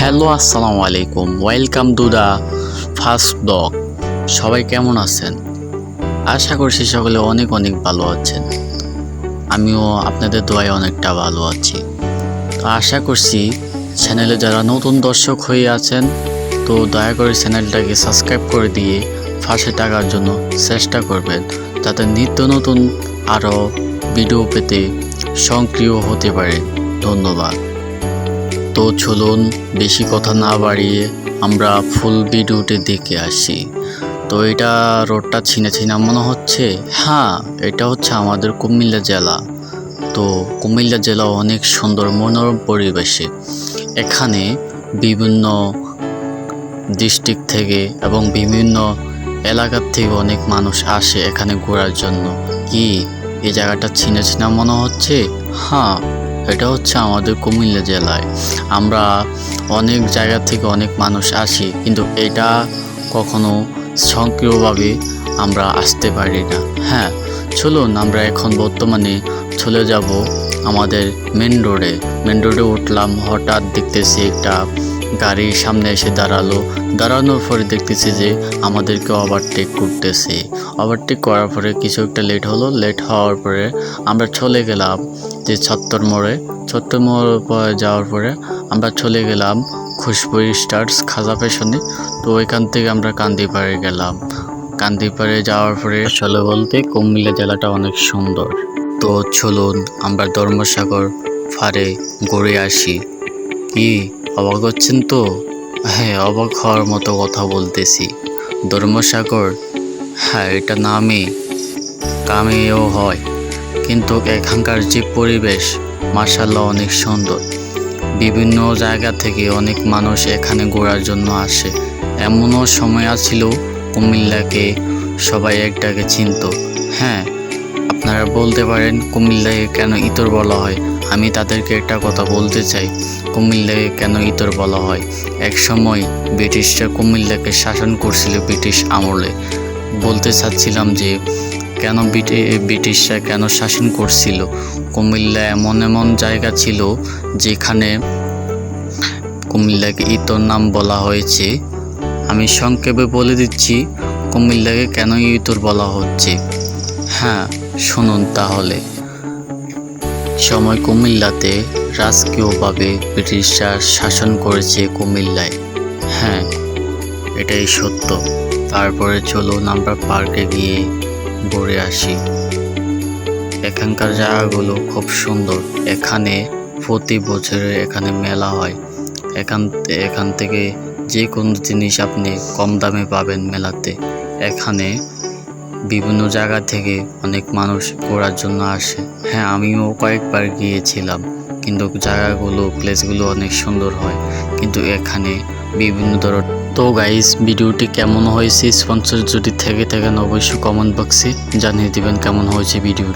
Hello, আসসালামু আলাইকুম। Welcome to the first blog. সবাই কেমন আছেন? আশা করছি সকলে অনেক অনেক ভালো আছেন। আমিও আপনাদের দোয়ায় অনেকটা ভালো আছি। তো আশা করছি চ্যানেলে যারা নতুন দর্শক হয়ে আছেন, তো দয়া করে চ্যানেলটাকে সাবস্ক্রাইব করে দিয়ে ফাঁসে টাকার জন্য চেষ্টা করবেন, যাতে নিত্য নতুন আরও ভিডিও পেতে সক্রিয় হতে পারে। ধন্যবাদ। তো চলুন বেশি কথা না বাড়িয়ে আমরা ফুল ভিডিওটি দেখে আসি। তো এটা রোডটা ছিনা ছিনা মনে হচ্ছে? হ্যাঁ এটা হচ্ছে আমাদের কুমিল্লা জেলা। তো কুমিল্লা জেলা অনেক সুন্দর মনোরম পরিবেশে। এখানে বিভিন্ন ডিস্ট্রিক্ট থেকে এবং বিভিন্ন এলাকার থেকে অনেক মানুষ আসে এখানে ঘোরার জন্য। কি এই জায়গাটা ছিনা ছিনা মনে হচ্ছে? হ্যাঁ এটা হচ্ছে আমাদের কুমিল্লা জেলায়। আমরা অনেক জায়গা থেকে অনেক মানুষ আসি, কিন্তু এটা কখনো সক্রিয়ভাবে আমরা আসতে পারি না। হ্যাঁ চলুন আমরা এখন বর্তমানে চলে যাব আমাদের মেন রোডে মেন রোডে উঠলাম, হঠাৎ দেখতেছি একটা গাড়ির সামনে এসে দাঁড়াল। দাঁড়ানোর পরে দেখতেছি যে আমাদেরকে ওভারটেক করতেছে। ওভারটেক করার পরে কিছু একটা লেট হলো। লেট হওয়ার পরে আমরা চলে গেলাম যে ছত্তর মোড়ে। ছত্তর মোড় পরে যাওয়ার পরে আমরা চলে গেলাম খুশবু স্টার্স খাজা পেশনে তো ওইখান থেকে আমরা কান্দিপাড়ে গেলাম। কান্দিপাড়ে যাওয়ার পরে চলে বলতে কুমিল্লা জেলাটা অনেক সুন্দর। তো চলুন আমরা ধর্মসাগর ফারে ঘুরে আসি। কি? অবাক হচ্ছেন তো? হ্যাঁ অবাক হওয়ার মতো কথা বলতেছি। ধর্মসাগর? হ্যাঁ এটা নামই কামেও হয়। কিন্তু এখানকার যে পরিবেশ মার্শাল্লাহ অনেক সুন্দর। বিভিন্ন জায়গা থেকে অনেক মানুষ এখানে ঘোরার জন্য আসে। এমনও সময় আছিল কুমিল্লাকে সবাই একটাকে চিনত। হ্যাঁ আপনারা বলতে পারেন কুমিল্লাকে কেন ইতর বলা হয়? আমি তাদেরকে একটা কথা বলতে চাই। কুমিল্লাকে কেন ইতর বলা হয়? এক সময় ব্রিটিশরা কুমিল্লাকে শাসন করছিল ব্রিটিশ আমলে। বলতে চাচ্ছিলাম যে, কেন ব্রিটি- ব্রিটিশরা কেন শাসন করছিল? কুমিল্লা এমন এমন জায়গা ছিল যেখানে কুমিল্লাকে ইতর নাম বলা হয়েছে। আমি সংক্ষেপে বলে দিচ্ছি, কুমিল্লাকে কেন ইতর বলা হচ্ছে? হ্যাঁ শুনুন তাহলে। সময় কুমিল্লাতে রাজকীয়ভাবে ব্রিটিশরা শাসন করেছে কুমিল্লায়। হ্যাঁ এটাই সত্য। তারপরে চলুন আমরা পার্কে গিয়ে ঘুরে আসি। এখানকার জায়গাগুলো খুব সুন্দর। এখানে প্রতি বছরে এখানে মেলা হয়। এখান এখান থেকে যে কোনো জিনিস আপনি কম দামে পাবেন মেলাতে। এখানে বিভিন্ন জায়গা থেকে অনেক মানুষ ঘোরার জন্য আসে। হ্যাঁ আমিও কয়েকবার গিয়েছিলাম, কিন্তু জায়গাগুলো, প্লেসগুলো অনেক সুন্দর হয়। কিন্তু এখানে বিভিন্ন ধরনের তো গাইস ভিডিওটি কেমন হয়েছে? স্পন্সর যদি থেকে থাকেন, অবশ্যই কমেন্ট বক্সে জানিয়ে দেবেন কেমন হয়েছে ভিডিও